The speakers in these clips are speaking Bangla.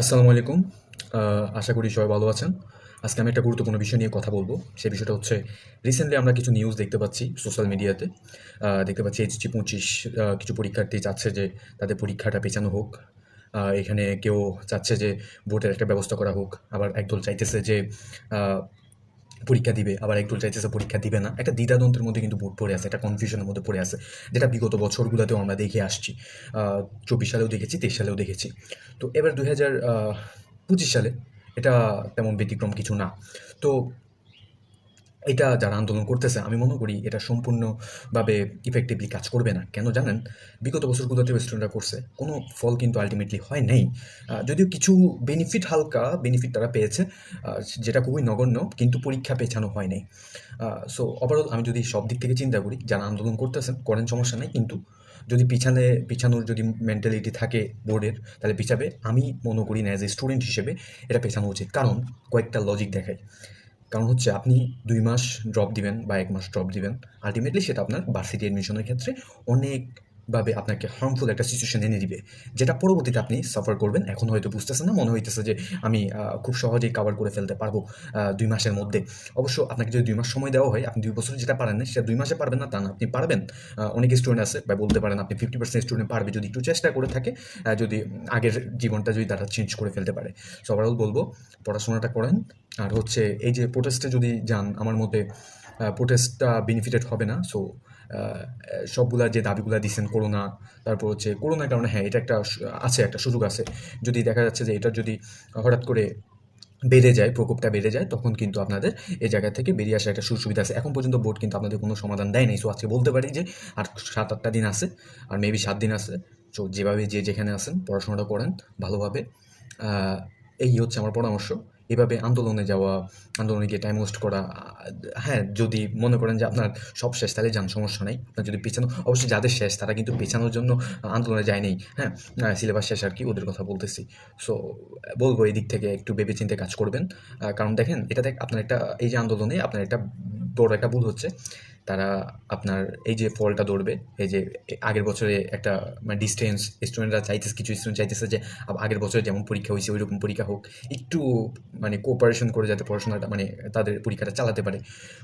আসসালামু আলাইকুম। আশা করি সবাই ভালো আছেন। আজকে আমি একটা গুরুত্বপূর্ণ বিষয় নিয়ে কথা বলব। সেই বিষয়টা হচ্ছে রিসেন্টলি আমরা কিছু নিউজ দেখতে পাচ্ছি সোশ্যাল মিডিয়াতে দেখতে পাচ্ছি এইচজি পঁচিশ কিছু পরীক্ষার্থী চাচ্ছে যে তাদের পরীক্ষাটা পেছানো হোক। এখানে কেউ চাচ্ছে যে ভোটের একটা ব্যবস্থা করা হোক। আবার একদল চাইতেছে যে পরীক্ষা দিবে, আবার একদল চাইতেছে পরীক্ষা দিবে না। একটা দ্বিধাদ্বন্দ্বের মধ্যে কিন্তু বোর্ড পড়ে আছে, একটা কনফিউশনের মধ্যে পড়ে আছে, যেটা বিগত বছরগুলোতেও আমরা দেখে আসছি। চব্বিশ সালেও দেখেছি, তেইশ সালেও দেখেছি। তো এবার দু হাজার পঁচিশ সালে এটা তেমন ব্যতিক্রম কিছু না। তো এটা যারা আন্দোলন করতেছে, আমি মনে করি এটা সম্পূর্ণভাবে ইফেক্টিভলি কাজ করবে না। কেন জানেন? বিগত বছরগুলোতে স্টুডেন্টরা করছে, কোনো ফল কিন্তু আলটিমেটলি হয় নাই। যদিও কিছু বেনিফিট হালকা বেনিফিট তারা পেয়েছে যেটা খুবই নগণ্য, কিন্তু পরীক্ষা পেছানো হয় নাই। সো ওভারঅল আমি যদি সব দিক থেকে চিন্তা করি, যারা আন্দোলন করতেছেন, করেন সমস্যা নেই, কিন্তু যদি পিছানে, পিছানোর যদি মেন্টালিটি থাকে বোর্ডের তাহলে পিছাবে। আমি মনে করি না অ্যাজ এ স্টুডেন্ট হিসেবে এটা পেছানো উচিত। কারণ কয়েকটা লজিক দেখায়। কারণ হচ্ছে আপনি দুই মাস ড্রপ দিবেন বা এক মাস ড্রপ দিবেন আলটিমেটলি সেটা আপনার ভার্সিটি অ্যাডমিশনের ক্ষেত্রে অনেকভাবে আপনাকে হার্মফুল একটা সিচুয়েশন এনে দিবে। যেটা পরবর্তীতে আপনি সাফার করবেন, এখন হয়তো বুঝতেছেন না, মনে হইতেছে যে আমি খুব সহজেই কাভার করে ফেলতে পারব দুই মাসের মধ্যে। অবশ্য আপনাকে যদি দুই মাস সময় দেওয়া হয়, আপনি দুই বছর যেটা পারেন না সেটা দুই মাসে পারবেন না তা না, আপনি পারবেন। অনেক স্টুডেন্ট আছে, বা বলতে পারেন আপনি ফিফটি পার্সেন্ট স্টুডেন্ট পারবে যদি একটু চেষ্টা করে থাকে যদি আগের জীবনটা যদি তারা চেঞ্জ করে ফেলতে পারে। সো ওভারঅল বলব, পড়াশোনাটা করেন। আর হচ্ছে এই যে প্রোটেস্টে যদি যান, আমার মতে প্রোটেস্টটা বেনিফিটেড হবে না। সো সবগুলা যে দাবিগুলো দিচ্ছেন করোনা, তারপর হচ্ছে করোনার কারণে হ্যাঁ এটা একটা আছে, একটা সুযোগ আছে। যদি দেখা যাচ্ছে যে এটা যদি হঠাৎ করে বেড়ে যায়, প্রকোপটা বেড়ে যায়, তখন কিন্তু আপনাদের এই জায়গা থেকে বেরিয়ে আসার একটা সুবিধা আছে। এখন পর্যন্ত বোর্ড কিন্তু আপনাদের কোনো সমাধান দেয় নাই সো আজকে বলতে পারি যে আর সাত আটটা দিন আছে, আর মেবি সাত দিন আছে। সো যেভাবে যে যেখানে আছেন পড়াশোনাটা করেন ভালোভাবে। এই হচ্ছে আমার পরামর্শ। এভাবে আন্দোলনে যাওয়া, আন্দোলনে গিয়ে টাইম ওয়েস্ট করা হ্যাঁ যদি মনে করেন যে আপনার সব শেষ, তাহলে যান, সমস্যা নেই। আপনার যদি পেছানো, অবশ্যই যাদের শেষ, তারা কিন্তু পেছানোর জন্য আন্দোলনে যায়নি হ্যাঁ সিলেবাস শেষ আর কি, ওদের কথা বলতেছি। সো বলব এই দিক থেকে একটু ভেবে চিন্তে কাজ করবেন। কারণ দেখেন, এটা দেখ, আপনার একটা, এই যে আন্দোলনে আপনার একটা বড় একটা ভুল হচ্ছে। তারা আপনার এই যে ফলটা ধরবে এই যে আগের বছরে একটা মানে ডিস্টেন্স স্টুডেন্টরা চাইতেছে কিছু স্টুডেন্ট চাইতেছে যে আগের বছরে যেমন পরীক্ষা হয়েছে ওইরকম পরীক্ষা হোক একটু মানে কোঅপারেশন করে যাতে পড়াশোনাটা মানে তাদের পরীক্ষাটা চালাতে পারে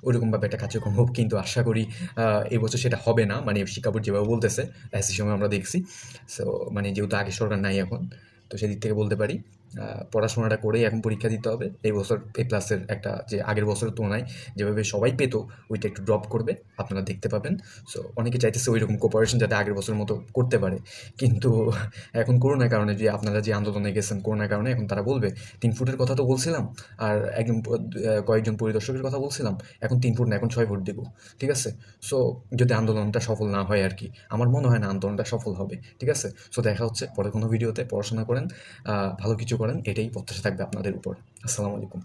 ওইরকমভাবে একটা কার্যক্রম হোক। কিন্তু আশা করি আহ, এই বছর সেটা হবে না মানে শিক্ষা বোর্ড যেভাবে বলতেছে এসি সময় আমরা দেখছি। সো মানে যেহেতু আগে সরকার নাই এখন তো সেদিক থেকে বলতে পারি। পড়াশোনাটা করেই এখন পরীক্ষা দিতে হবে। এই বছর এ প্লাসের একটা যে আগের বছরের তুলনায় যেভাবে সবাই পেত, ওইটা একটু ড্রপ করবে, আপনারা দেখতে পাবেন। সো অনেকে চাইতেছে ওই রকম কোপারেশন যাতে আগের বছরের মতো করতে পারে। কিন্তু এখন করোনার কারণে যে আপনারা যে আন্দোলনে গেছেন করোনার কারণে, এখন তারা বলবে, তিন ফুটের কথা তো বলছিলাম। আর একজন কয়েকজন পরিদর্শকের কথা বলছিলাম, এখন তিন ফুট না, এখন ছয় ফুট দেবো। ঠিক আছে? সো যদি আন্দোলনটা সফল না হয় আর কি আমার মনে হয় না আন্দোলনটা সফল হবে। ঠিক আছে? সো দেখা হচ্ছে পরে কোনো ভিডিওতে। পড়াশোনা করেন ভালো কিছু করেন এটাই প্রত্যাশা থাকবে আপনাদের উপর। আসসালামু আলাইকুম।